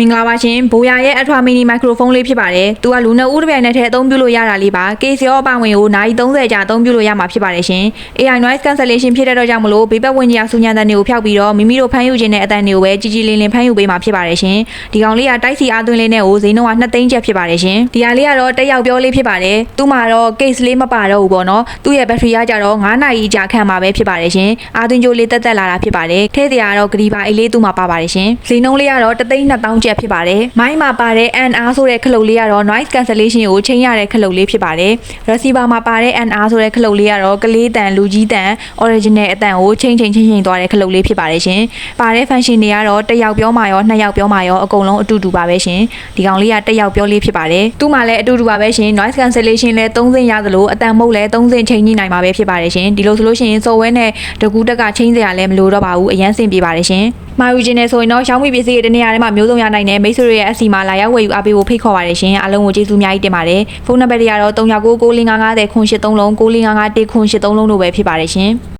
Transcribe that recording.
မင်္ဂလာပါရှင်ဘိုးရရဲ့အထွာမီနီမိုက်ခရိုဖုန်းလေးဖြစ်ပါတယ်သူကလူနှစ်ဦးတစ်ပြိုင်နက်တည်းအသုံးပြုလို့ရတာလေးပါ case ရောအပဝင်ကိုနိုင်30ကြာအသုံးပြုလို့ရမှာဖြစ်ပါတယ်ရှင် AI noise cancellation ဖြစ်တဲ့တော့ကြောင့်မလို့ဘေးပတ်ဝန်းကျင်အဆူညံတဲ့တွေကိုဖျောက်ပြီးတော့မိမိတို့ဖမ်းယူခြင်းတဲ့အတန်တွေကိုပဲကြီးကြီးလင်းလင်းဖမ်းယူပေးမှာဖြစ်ပါတယ်ရှင်ဒီကောင်လေးကတိုက်စီအားသွင်းလေးနဲ့ကိုဈေးနှုန်းက2သိန်းကျပ်ဖြစ်ပါတယ်ရှင်ဒီဟာလေးကတော့တက်ရောက်ပြောလေးဖြစ်ပါတယ်သူ့မှာတော့ case လေးမပါတော့ဘူးပေါ့နော်သူ့ရဲ့ battery ကကြတော့9နာရီကြာခံမှာပဲဖြစ်ပါတယ်ရှင်အားသွင်းကြိုးလေးတက်တက်လာတာဖြစ်ပါတယ်ထဲစရာကတော့ဂရီပါအေးလေးသူ့မှာပါပါတယ်ရှင်ဈေးနှုန်းလေးကတော့3သိန်း2000ကျပ်ဖြစ်ပါတယ်မိုင်းမှာပါတဲ့ NR ဆိုတဲ့ခလုတ်လေးကတော့ noise cancellation ကိုချိန်ရတဲ့ခလုတ်လေးဖြစ်ပါတယ် receiver မှာပါတဲ့ NR ဆိုတဲ့ခလုတ်လေးကတော့ကလေးတန်လူကြီးတန် original အတန်ကိုချိန်ချိန်ချင်းချင်းသွားတဲ့ခလုတ်လေးဖြစ်ပါတယ်ရှင်ပါတဲ့ function တွေကတော့တစ်ယောက်ပြောမှရောနှစ်ယောက်ပြောမှရောအကုန်လုံးအတူတူပါပဲရှင်ဒီကောင်လေးကတစ်ယောက်ပြောလေးဖြစ်ပါတယ်သူ့မှာလည်းအတူတူပါပဲရှင် noise cancellation လည်း3စင်ရသလိုအတန်မုတ်လည်း3စင်ချိန်ညှိနိုင်မှာပဲဖြစ်ပါတယ်ရှင်ဒီလိုဆိုလို့ရှိရင်စော်ဝဲနဲ့တကူတက်ကချိန်စရာလည်းမလိုတော့ပါဘူးအရန်စင်ပြေပါတယ်ရှင် မာယူဂျင်နဲ့ဆိုရင်တော့ရှောင်းမီပစ္စည်းတွေတနေရာထဲမှာမျိုးစုံရနိုင်တဲ့မိတ်ဆွေတွေရဲ့အစီအမလာရောက်ဝယ်ယူအားပေးဖို့ဖိတ်ခေါ်ပါတယ်ရှင်အားလုံးကိုကျေးဇူးအများကြီးတင်ပါတယ်ဖုန်းနံပါတ်တွေကတော့399550ခွန်83လုံး9551ခွန်83လုံးတို့ပဲဖြစ်ပါတယ်ရှင်